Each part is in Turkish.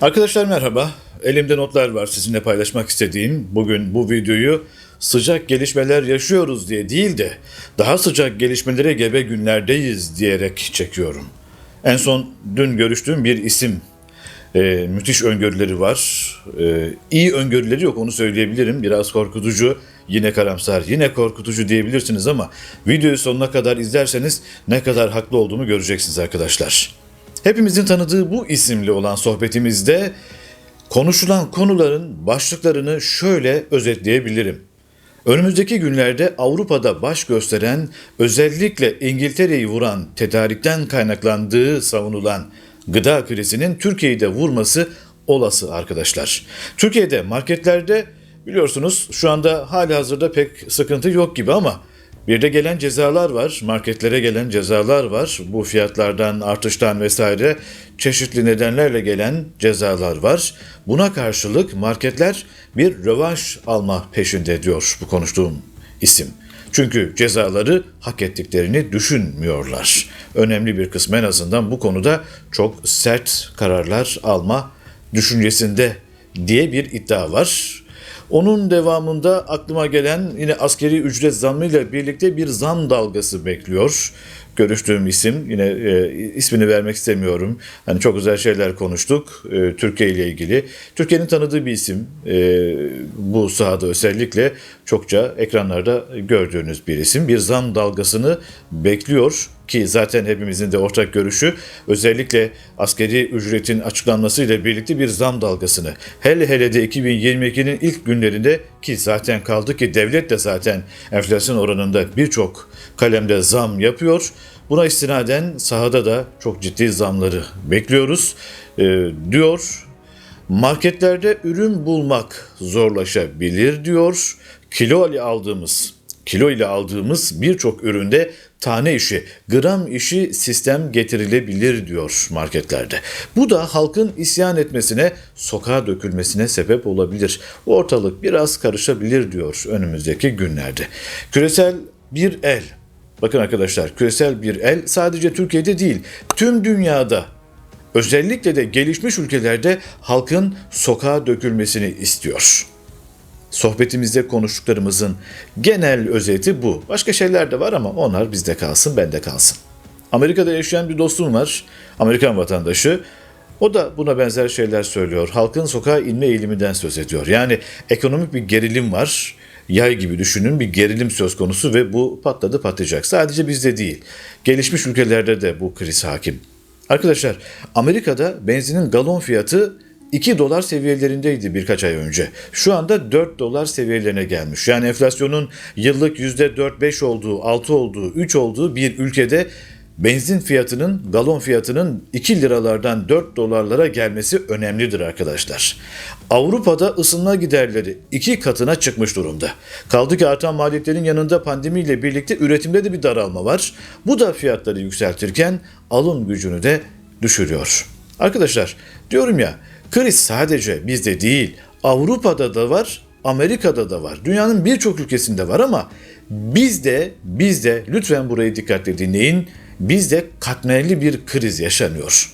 Arkadaşlar merhaba. Elimde notlar var sizinle paylaşmak istediğim. Bugün bu videoyu sıcak gelişmeler yaşıyoruz diye değil de daha sıcak gelişmelere gebe günlerdeyiz diyerek çekiyorum. En son dün görüştüğüm bir isim. Ee, müthiş öngörüleri var. Ee, iyi öngörüleri yok onu söyleyebilirim. Biraz korkutucu, yine karamsar, yine korkutucu diyebilirsiniz ama videoyu sonuna kadar izlerseniz ne kadar haklı olduğumu göreceksiniz arkadaşlar. Hepimizin tanıdığı bu isimli olan sohbetimizde konuşulan konuların başlıklarını şöyle özetleyebilirim. Önümüzdeki günlerde Avrupa'da baş gösteren, özellikle İngiltere'yi vuran tedarikten kaynaklandığı savunulan gıda krizinin Türkiye'yi de vurması olası arkadaşlar. Türkiye'de marketlerde biliyorsunuz şu anda hali hazırda pek sıkıntı yok gibi ama bir de gelen cezalar var, marketlere gelen cezalar var. Bu fiyatlardan, artıştan vesaire çeşitli nedenlerle gelen cezalar var. Buna karşılık marketler bir rövanş alma peşinde diyor bu konuştuğum isim. Çünkü cezaları hak ettiklerini düşünmüyorlar. Önemli bir kısmı en azından bu konuda çok sert kararlar alma düşüncesinde diye bir iddia var. Onun devamında aklıma gelen yine askeri ücret zammıyla birlikte bir zam dalgası bekliyor. Görüştüğüm isim yine e, ismini vermek istemiyorum. Hani çok özel şeyler konuştuk e, Türkiye ile ilgili. Türkiye'nin tanıdığı bir isim e, bu sahada özellikle çokça ekranlarda gördüğünüz bir isim. Bir zam dalgasını bekliyor ki zaten hepimizin de ortak görüşü özellikle askeri ücretin açıklanmasıyla birlikte bir zam dalgasını hele hele de 2022'nin ilk günlerinde ki zaten kaldı ki devlet de zaten enflasyon oranında birçok kalemde zam yapıyor. Buna istinaden sahada da çok ciddi zamları bekliyoruz ee, diyor. Marketlerde ürün bulmak zorlaşabilir diyor. Kilo ile aldığımız kilo ile aldığımız birçok üründe tane işi, gram işi sistem getirilebilir diyor marketlerde. Bu da halkın isyan etmesine, sokağa dökülmesine sebep olabilir. Ortalık biraz karışabilir diyor önümüzdeki günlerde. Küresel bir el. Bakın arkadaşlar küresel bir el sadece Türkiye'de değil tüm dünyada özellikle de gelişmiş ülkelerde halkın sokağa dökülmesini istiyor. Sohbetimizde konuştuklarımızın genel özeti bu. Başka şeyler de var ama onlar bizde kalsın, bende kalsın. Amerika'da yaşayan bir dostum var, Amerikan vatandaşı. O da buna benzer şeyler söylüyor. Halkın sokağa inme eğiliminden söz ediyor. Yani ekonomik bir gerilim var. Yay gibi düşünün bir gerilim söz konusu ve bu patladı patlayacak. Sadece bizde değil. Gelişmiş ülkelerde de bu kriz hakim. Arkadaşlar Amerika'da benzinin galon fiyatı 2 dolar seviyelerindeydi birkaç ay önce. Şu anda 4 dolar seviyelerine gelmiş. Yani enflasyonun yıllık %4-5 olduğu, 6 olduğu, 3 olduğu bir ülkede benzin fiyatının, galon fiyatının 2 liralardan 4 dolarlara gelmesi önemlidir arkadaşlar. Avrupa'da ısınma giderleri iki katına çıkmış durumda. Kaldı ki artan maliyetlerin yanında pandemiyle birlikte üretimde de bir daralma var. Bu da fiyatları yükseltirken alım gücünü de düşürüyor. Arkadaşlar diyorum ya kriz sadece bizde değil Avrupa'da da var Amerika'da da var. Dünyanın birçok ülkesinde var ama bizde bizde lütfen burayı dikkatle dinleyin. Bizde katmerli bir kriz yaşanıyor.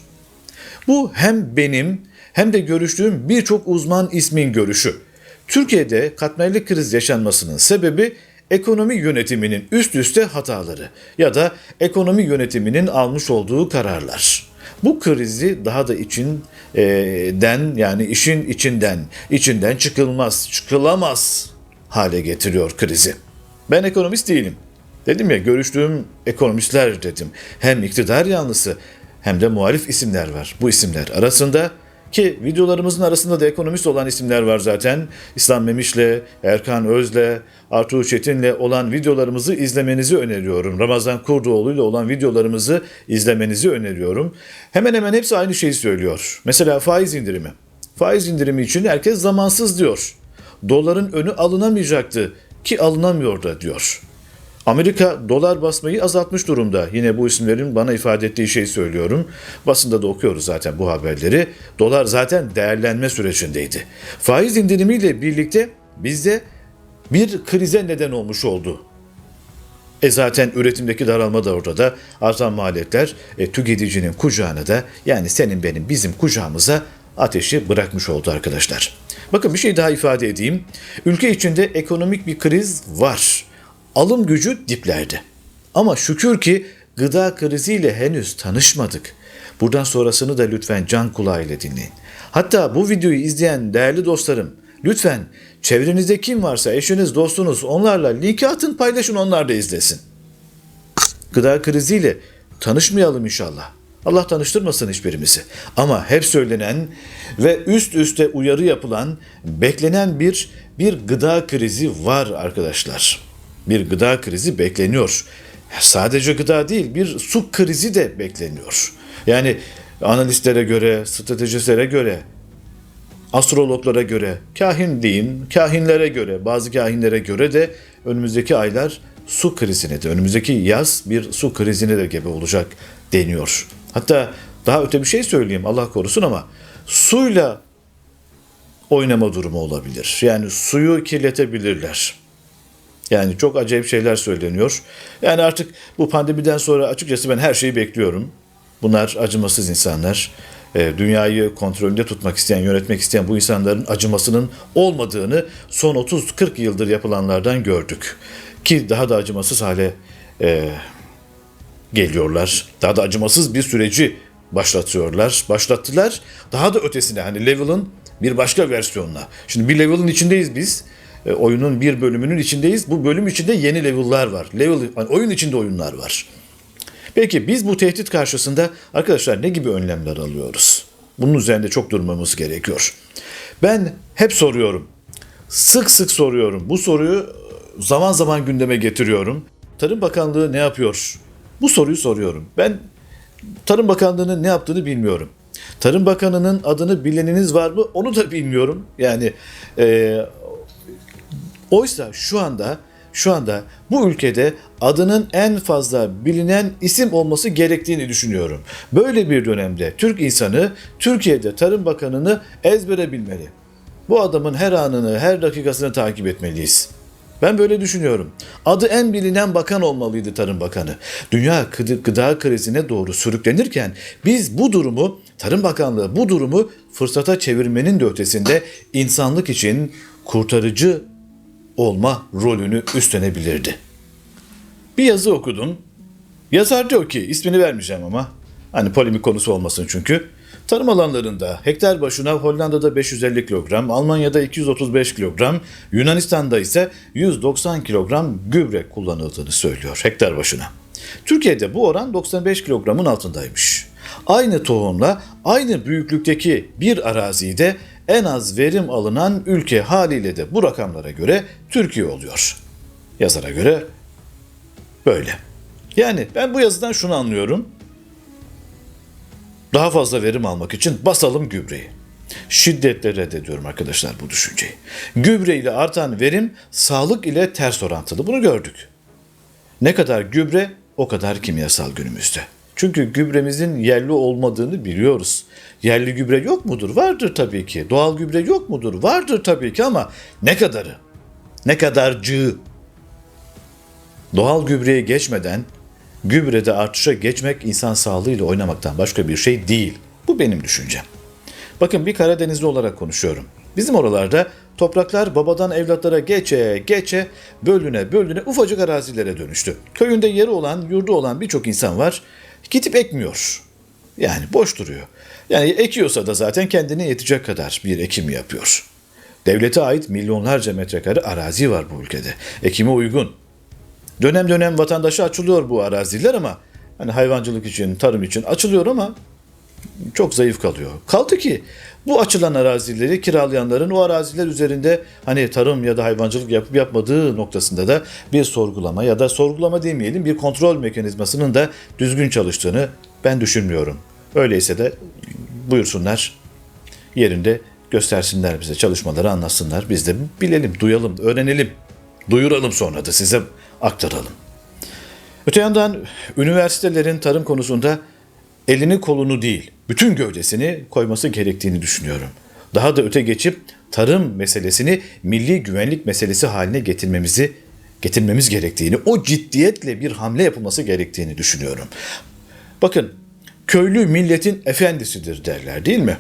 Bu hem benim hem de görüştüğüm birçok uzman ismin görüşü. Türkiye'de katmerli kriz yaşanmasının sebebi ekonomi yönetiminin üst üste hataları ya da ekonomi yönetiminin almış olduğu kararlar. Bu krizi daha da içinden yani işin içinden, içinden çıkılmaz, çıkılamaz hale getiriyor krizi. Ben ekonomist değilim. Dedim ya görüştüğüm ekonomistler dedim. Hem iktidar yanlısı hem de muhalif isimler var. Bu isimler arasında ki videolarımızın arasında da ekonomist olan isimler var zaten. İslam Memiş'le, Erkan Öz'le, Artuğ Çetin'le olan videolarımızı izlemenizi öneriyorum. Ramazan Kurdoğlu ile olan videolarımızı izlemenizi öneriyorum. Hemen hemen hepsi aynı şeyi söylüyor. Mesela faiz indirimi. Faiz indirimi için herkes zamansız diyor. Doların önü alınamayacaktı ki alınamıyor da diyor. Amerika dolar basmayı azaltmış durumda. Yine bu isimlerin bana ifade ettiği şeyi söylüyorum. Basında da okuyoruz zaten bu haberleri. Dolar zaten değerlenme sürecindeydi. Faiz indirimiyle birlikte bizde bir krize neden olmuş oldu. E zaten üretimdeki daralma da ortada. Artan maliyetler e, tüketicinin kucağına da yani senin benim bizim kucağımıza ateşi bırakmış oldu arkadaşlar. Bakın bir şey daha ifade edeyim. Ülke içinde ekonomik bir kriz var. Alım gücü diplerde. Ama şükür ki gıda kriziyle henüz tanışmadık. Buradan sonrasını da lütfen can kulağıyla dinleyin. Hatta bu videoyu izleyen değerli dostlarım, lütfen çevrenizde kim varsa eşiniz, dostunuz onlarla linki atın paylaşın onlar da izlesin. Gıda kriziyle tanışmayalım inşallah. Allah tanıştırmasın hiçbirimizi. Ama hep söylenen ve üst üste uyarı yapılan, beklenen bir bir gıda krizi var arkadaşlar. Bir gıda krizi bekleniyor. Sadece gıda değil, bir su krizi de bekleniyor. Yani analistlere göre, stratejistlere göre, astrologlara göre, kahin diyeyim, kahinlere göre, bazı kahinlere göre de önümüzdeki aylar su krizine de, önümüzdeki yaz bir su krizine de gebe olacak deniyor. Hatta daha öte bir şey söyleyeyim Allah korusun ama suyla oynama durumu olabilir. Yani suyu kirletebilirler. Yani çok acayip şeyler söyleniyor. Yani artık bu pandemiden sonra açıkçası ben her şeyi bekliyorum. Bunlar acımasız insanlar. E, Dünyayı kontrolünde tutmak isteyen, yönetmek isteyen bu insanların acımasının olmadığını son 30-40 yıldır yapılanlardan gördük. Ki daha da acımasız hale e, geliyorlar. Daha da acımasız bir süreci başlatıyorlar. Başlattılar. Daha da ötesine hani level'ın bir başka versiyonuna. Şimdi bir level'ın içindeyiz biz. E, oyunun bir bölümünün içindeyiz. Bu bölüm içinde yeni level'lar var. Level, hani oyun içinde oyunlar var. Peki biz bu tehdit karşısında arkadaşlar ne gibi önlemler alıyoruz? Bunun üzerinde çok durmamız gerekiyor. Ben hep soruyorum. Sık sık soruyorum. Bu soruyu zaman zaman gündeme getiriyorum. Tarım Bakanlığı ne yapıyor? Bu soruyu soruyorum. Ben Tarım Bakanlığı'nın ne yaptığını bilmiyorum. Tarım Bakanı'nın adını bileniniz var mı? Onu da bilmiyorum. Yani e, oysa şu anda şu anda bu ülkede adının en fazla bilinen isim olması gerektiğini düşünüyorum. Böyle bir dönemde Türk insanı Türkiye'de Tarım Bakanı'nı ezbere bilmeli. Bu adamın her anını, her dakikasını takip etmeliyiz. Ben böyle düşünüyorum. Adı en bilinen bakan olmalıydı Tarım Bakanı. Dünya gıd- gıda krizine doğru sürüklenirken biz bu durumu, Tarım Bakanlığı bu durumu fırsata çevirmenin de ötesinde insanlık için kurtarıcı olma rolünü üstlenebilirdi. Bir yazı okudum. Yazar diyor ki, ismini vermeyeceğim ama, hani polemik konusu olmasın çünkü. Tarım alanlarında hektar başına Hollanda'da 550 kilogram, Almanya'da 235 kilogram, Yunanistan'da ise 190 kilogram gübre kullanıldığını söylüyor hektar başına. Türkiye'de bu oran 95 kilogramın altındaymış. Aynı tohumla aynı büyüklükteki bir arazide en az verim alınan ülke haliyle de bu rakamlara göre Türkiye oluyor. Yazara göre böyle. Yani ben bu yazıdan şunu anlıyorum. Daha fazla verim almak için basalım gübreyi. Şiddetle reddediyorum arkadaşlar bu düşünceyi. Gübre ile artan verim sağlık ile ters orantılı. Bunu gördük. Ne kadar gübre o kadar kimyasal günümüzde. Çünkü gübremizin yerli olmadığını biliyoruz. Yerli gübre yok mudur? Vardır tabii ki. Doğal gübre yok mudur? Vardır tabii ki ama ne kadarı? Ne kadarcığı? Doğal gübreye geçmeden gübrede artışa geçmek insan sağlığıyla oynamaktan başka bir şey değil. Bu benim düşüncem. Bakın bir Karadenizli olarak konuşuyorum. Bizim oralarda topraklar babadan evlatlara geçe geçe bölüne bölüne ufacık arazilere dönüştü. Köyünde yeri olan, yurdu olan birçok insan var. Gidip ekmiyor. Yani boş duruyor. Yani ekiyorsa da zaten kendine yetecek kadar bir ekim yapıyor. Devlete ait milyonlarca metrekare arazi var bu ülkede. Ekime uygun. Dönem dönem vatandaşa açılıyor bu araziler ama hani hayvancılık için, tarım için açılıyor ama çok zayıf kalıyor. Kaldı ki bu açılan arazileri kiralayanların o araziler üzerinde hani tarım ya da hayvancılık yapıp yapmadığı noktasında da bir sorgulama ya da sorgulama demeyelim bir kontrol mekanizmasının da düzgün çalıştığını ben düşünmüyorum. Öyleyse de buyursunlar yerinde göstersinler bize çalışmaları anlatsınlar. Biz de bilelim, duyalım, öğrenelim. Duyuralım sonra da size aktaralım. Öte yandan üniversitelerin tarım konusunda elini kolunu değil, bütün gövdesini koyması gerektiğini düşünüyorum. Daha da öte geçip tarım meselesini milli güvenlik meselesi haline getirmemizi getirmemiz gerektiğini, o ciddiyetle bir hamle yapılması gerektiğini düşünüyorum. Bakın, köylü milletin efendisidir derler değil mi?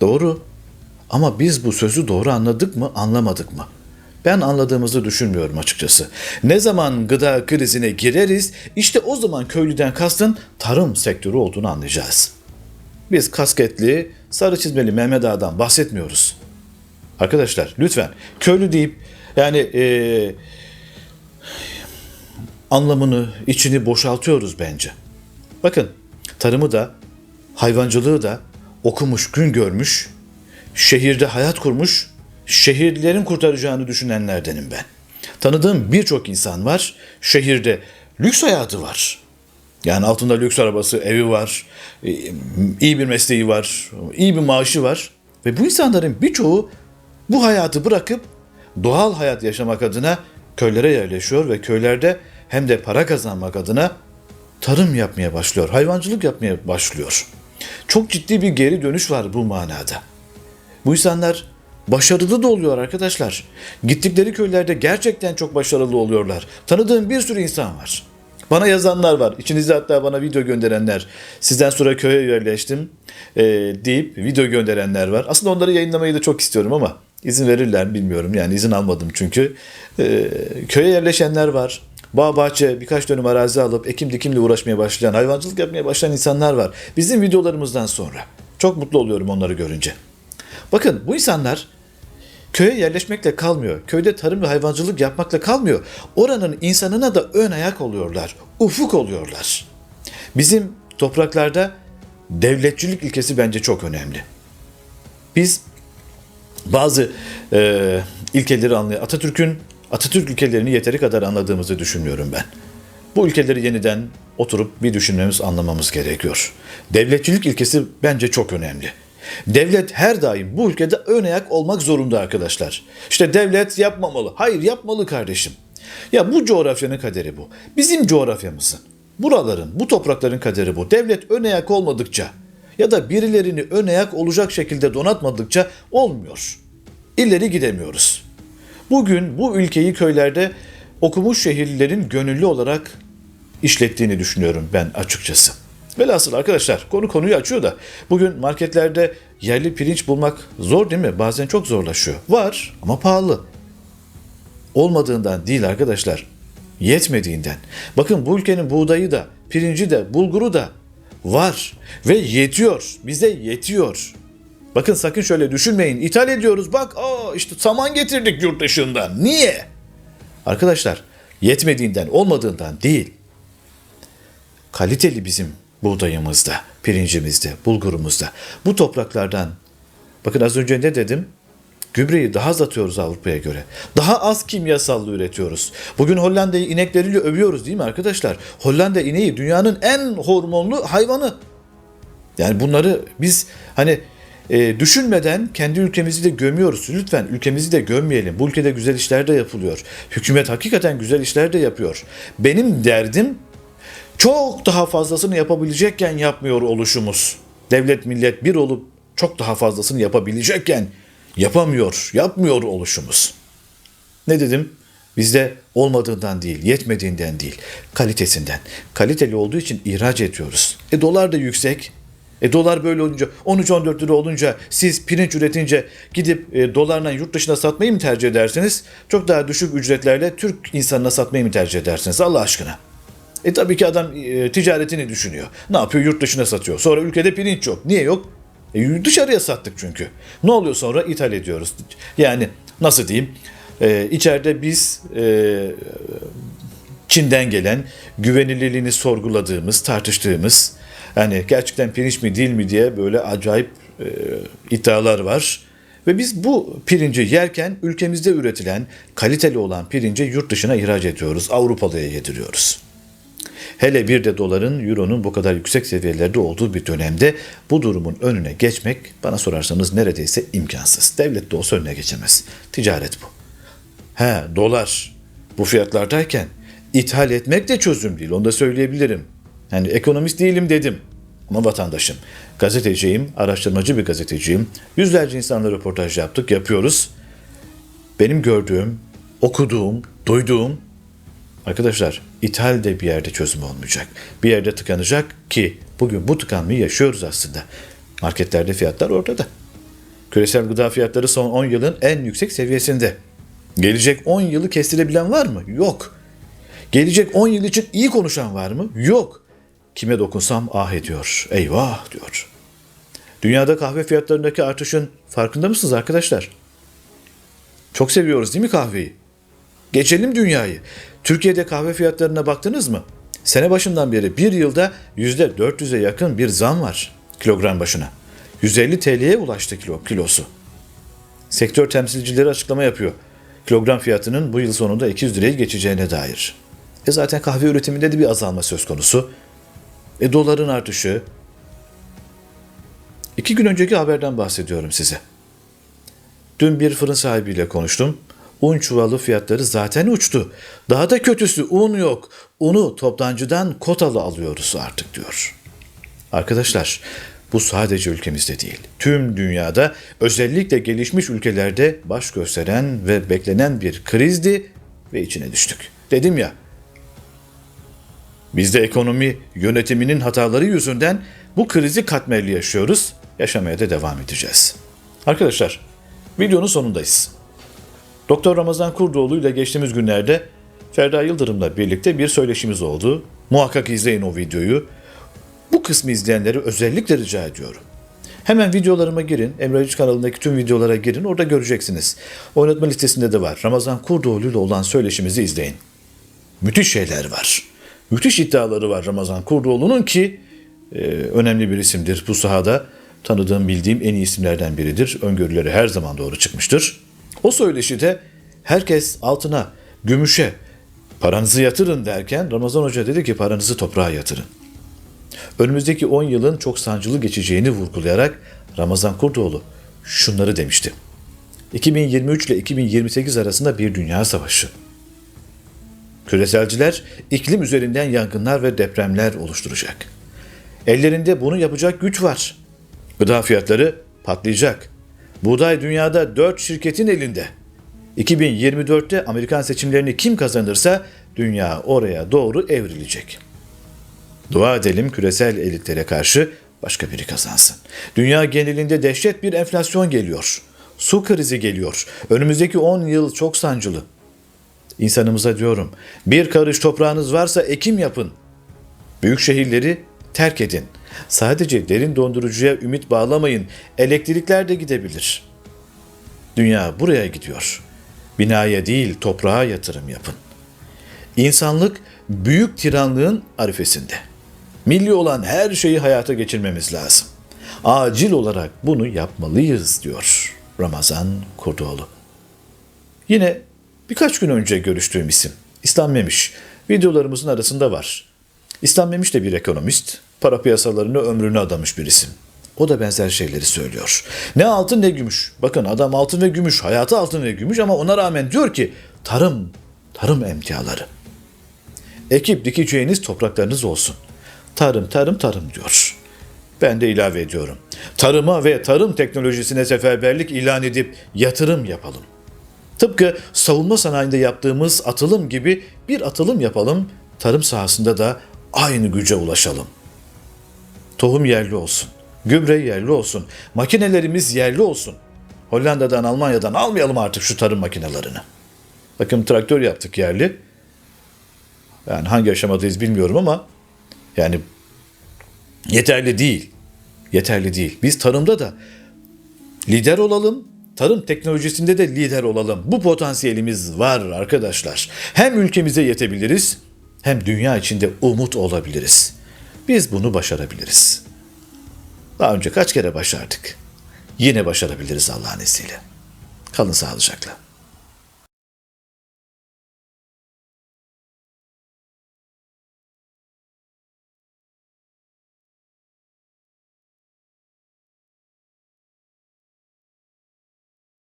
Doğru. Ama biz bu sözü doğru anladık mı, anlamadık mı? Ben anladığımızı düşünmüyorum açıkçası. Ne zaman gıda krizine gireriz, işte o zaman köylüden kastın tarım sektörü olduğunu anlayacağız. Biz kasketli, sarı çizmeli Mehmet Ağa'dan bahsetmiyoruz. Arkadaşlar lütfen köylü deyip yani eee, anlamını, içini boşaltıyoruz bence. Bakın tarımı da, hayvancılığı da okumuş, gün görmüş, şehirde hayat kurmuş, şehirlilerin kurtaracağını düşünenlerdenim ben. Tanıdığım birçok insan var, şehirde lüks hayatı var. Yani altında lüks arabası, evi var, e, iyi bir mesleği var, iyi bir maaşı var. Ve bu insanların birçoğu bu hayatı bırakıp doğal hayat yaşamak adına köylere yerleşiyor ve köylerde hem de para kazanmak adına tarım yapmaya başlıyor, hayvancılık yapmaya başlıyor. Çok ciddi bir geri dönüş var bu manada. Bu insanlar başarılı da oluyor arkadaşlar. Gittikleri köylerde gerçekten çok başarılı oluyorlar. Tanıdığım bir sürü insan var. Bana yazanlar var. İçinizde hatta bana video gönderenler. Sizden sonra köye yerleştim e, deyip video gönderenler var. Aslında onları yayınlamayı da çok istiyorum ama izin verirler mi bilmiyorum. Yani izin almadım çünkü. E, köye yerleşenler var. Bağ bahçe birkaç dönüm arazi alıp ekim dikimle uğraşmaya başlayan, hayvancılık yapmaya başlayan insanlar var. Bizim videolarımızdan sonra. Çok mutlu oluyorum onları görünce. Bakın bu insanlar köye yerleşmekle kalmıyor. Köyde tarım ve hayvancılık yapmakla kalmıyor. Oranın insanına da ön ayak oluyorlar. Ufuk oluyorlar. Bizim topraklarda devletçilik ilkesi bence çok önemli. Biz bazı e, ilkeleri anlay Atatürk'ün Atatürk ilkelerini yeteri kadar anladığımızı düşünmüyorum ben. Bu ülkeleri yeniden oturup bir düşünmemiz, anlamamız gerekiyor. Devletçilik ilkesi bence çok önemli. Devlet her daim bu ülkede ön ayak olmak zorunda arkadaşlar. İşte devlet yapmamalı. Hayır yapmalı kardeşim. Ya bu coğrafyanın kaderi bu. Bizim coğrafyamızın, buraların, bu toprakların kaderi bu. Devlet ön ayak olmadıkça ya da birilerini ön ayak olacak şekilde donatmadıkça olmuyor. İleri gidemiyoruz. Bugün bu ülkeyi köylerde okumuş şehirlilerin gönüllü olarak işlettiğini düşünüyorum ben açıkçası. Velhasıl arkadaşlar konu konuyu açıyor da bugün marketlerde yerli pirinç bulmak zor değil mi? Bazen çok zorlaşıyor. Var ama pahalı. Olmadığından değil arkadaşlar. Yetmediğinden. Bakın bu ülkenin buğdayı da, pirinci de, bulguru da var ve yetiyor. Bize yetiyor. Bakın sakın şöyle düşünmeyin. İthal ediyoruz. Bak aa işte saman getirdik yurt dışından. Niye? Arkadaşlar yetmediğinden, olmadığından değil. Kaliteli bizim buğdayımızda, pirincimizde, bulgurumuzda. Bu topraklardan bakın az önce ne dedim? Gübreyi daha az atıyoruz Avrupa'ya göre. Daha az kimyasallı üretiyoruz. Bugün Hollanda'yı inekleriyle övüyoruz değil mi arkadaşlar? Hollanda ineği dünyanın en hormonlu hayvanı. Yani bunları biz hani e, düşünmeden kendi ülkemizi de gömüyoruz. Lütfen ülkemizi de gömmeyelim. Bu ülkede güzel işler de yapılıyor. Hükümet hakikaten güzel işler de yapıyor. Benim derdim çok daha fazlasını yapabilecekken yapmıyor oluşumuz. Devlet millet bir olup çok daha fazlasını yapabilecekken yapamıyor, yapmıyor oluşumuz. Ne dedim? Bizde olmadığından değil, yetmediğinden değil, kalitesinden. Kaliteli olduğu için ihraç ediyoruz. E dolar da yüksek. E dolar böyle olunca 13-14 lira olunca siz pirinç üretince gidip e, dolarla yurt dışına satmayı mı tercih edersiniz? Çok daha düşük ücretlerle Türk insanına satmayı mı tercih edersiniz Allah aşkına? E tabii ki adam e, ticaretini düşünüyor. Ne yapıyor? Yurt dışına satıyor. Sonra ülkede pirinç yok. Niye yok? E, dışarıya sattık çünkü. Ne oluyor sonra? İthal ediyoruz. Yani nasıl diyeyim? E, içeride biz e, Çin'den gelen güvenilirliğini sorguladığımız, tartıştığımız yani gerçekten pirinç mi değil mi diye böyle acayip e, iddialar var. Ve biz bu pirinci yerken ülkemizde üretilen kaliteli olan pirinci yurt dışına ihraç ediyoruz. Avrupalıya yediriyoruz. Hele bir de doların, euronun bu kadar yüksek seviyelerde olduğu bir dönemde bu durumun önüne geçmek bana sorarsanız neredeyse imkansız. Devlet de olsa önüne geçemez. Ticaret bu. He dolar bu fiyatlardayken ithal etmek de çözüm değil. Onu da söyleyebilirim. Yani ekonomist değilim dedim. Ama vatandaşım. Gazeteciyim, araştırmacı bir gazeteciyim. Yüzlerce insanla röportaj yaptık, yapıyoruz. Benim gördüğüm, okuduğum, duyduğum Arkadaşlar ithal de bir yerde çözüm olmayacak. Bir yerde tıkanacak ki bugün bu tıkanmayı yaşıyoruz aslında. Marketlerde fiyatlar ortada. Küresel gıda fiyatları son 10 yılın en yüksek seviyesinde. Gelecek 10 yılı kestirebilen var mı? Yok. Gelecek 10 yıl için iyi konuşan var mı? Yok. Kime dokunsam ah ediyor. Eyvah diyor. Dünyada kahve fiyatlarındaki artışın farkında mısınız arkadaşlar? Çok seviyoruz değil mi kahveyi? Geçelim dünyayı. Türkiye'de kahve fiyatlarına baktınız mı? Sene başından beri bir yılda %400'e yakın bir zam var kilogram başına. 150 TL'ye ulaştı kilo, kilosu. Sektör temsilcileri açıklama yapıyor. Kilogram fiyatının bu yıl sonunda 200 lirayı geçeceğine dair. E zaten kahve üretiminde de bir azalma söz konusu. E doların artışı. İki gün önceki haberden bahsediyorum size. Dün bir fırın sahibiyle konuştum. Un çuvalı fiyatları zaten uçtu. Daha da kötüsü un yok. Unu toptancıdan kotalı alıyoruz artık diyor. Arkadaşlar bu sadece ülkemizde değil. Tüm dünyada özellikle gelişmiş ülkelerde baş gösteren ve beklenen bir krizdi ve içine düştük. Dedim ya biz de ekonomi yönetiminin hataları yüzünden bu krizi katmerli yaşıyoruz. Yaşamaya da devam edeceğiz. Arkadaşlar videonun sonundayız. Doktor Ramazan Kurdoğlu ile geçtiğimiz günlerde Ferda Yıldırım'la birlikte bir söyleşimiz oldu. Muhakkak izleyin o videoyu. Bu kısmı izleyenleri özellikle rica ediyorum. Hemen videolarıma girin. Emre Ayiç kanalındaki tüm videolara girin. Orada göreceksiniz. Oynatma listesinde de var. Ramazan Kurdoğlu ile olan söyleşimizi izleyin. Müthiş şeyler var. Müthiş iddiaları var Ramazan Kurdoğlu'nun ki e, önemli bir isimdir bu sahada. Tanıdığım, bildiğim en iyi isimlerden biridir. Öngörüleri her zaman doğru çıkmıştır. O söyleşide herkes altına, gümüşe paranızı yatırın derken Ramazan Hoca dedi ki paranızı toprağa yatırın. Önümüzdeki 10 yılın çok sancılı geçeceğini vurgulayarak Ramazan Kurdoğlu şunları demişti. 2023 ile 2028 arasında bir dünya savaşı. Küreselciler iklim üzerinden yangınlar ve depremler oluşturacak. Ellerinde bunu yapacak güç var. Gıda fiyatları patlayacak. Buğday dünyada 4 şirketin elinde. 2024'te Amerikan seçimlerini kim kazanırsa dünya oraya doğru evrilecek. Dua edelim küresel elitlere karşı başka biri kazansın. Dünya genelinde dehşet bir enflasyon geliyor. Su krizi geliyor. Önümüzdeki 10 yıl çok sancılı. İnsanımıza diyorum, bir karış toprağınız varsa ekim yapın. Büyük şehirleri terk edin. Sadece derin dondurucuya ümit bağlamayın. Elektrikler de gidebilir. Dünya buraya gidiyor. Binaya değil toprağa yatırım yapın. İnsanlık büyük tiranlığın arifesinde. Milli olan her şeyi hayata geçirmemiz lazım. Acil olarak bunu yapmalıyız diyor Ramazan Kurdoğlu. Yine birkaç gün önce görüştüğüm isim İslam Memiş. Videolarımızın arasında var. İslam Memiş de bir ekonomist, para piyasalarını ömrünü adamış bir isim. O da benzer şeyleri söylüyor. Ne altın ne gümüş. Bakın adam altın ve gümüş, hayatı altın ve gümüş ama ona rağmen diyor ki tarım, tarım emtiaları. Ekip dikeceğiniz topraklarınız olsun. Tarım, tarım, tarım diyor. Ben de ilave ediyorum. Tarıma ve tarım teknolojisine seferberlik ilan edip yatırım yapalım. Tıpkı savunma sanayinde yaptığımız atılım gibi bir atılım yapalım, tarım sahasında da aynı güce ulaşalım. Tohum yerli olsun, gübre yerli olsun, makinelerimiz yerli olsun. Hollanda'dan, Almanya'dan almayalım artık şu tarım makinelerini. Bakın traktör yaptık yerli. Yani hangi aşamadayız bilmiyorum ama yani yeterli değil. Yeterli değil. Biz tarımda da lider olalım, tarım teknolojisinde de lider olalım. Bu potansiyelimiz var arkadaşlar. Hem ülkemize yetebiliriz hem dünya içinde umut olabiliriz. Biz bunu başarabiliriz. Daha önce kaç kere başardık. Yine başarabiliriz Allah'ın izniyle. Kalın sağlıcakla.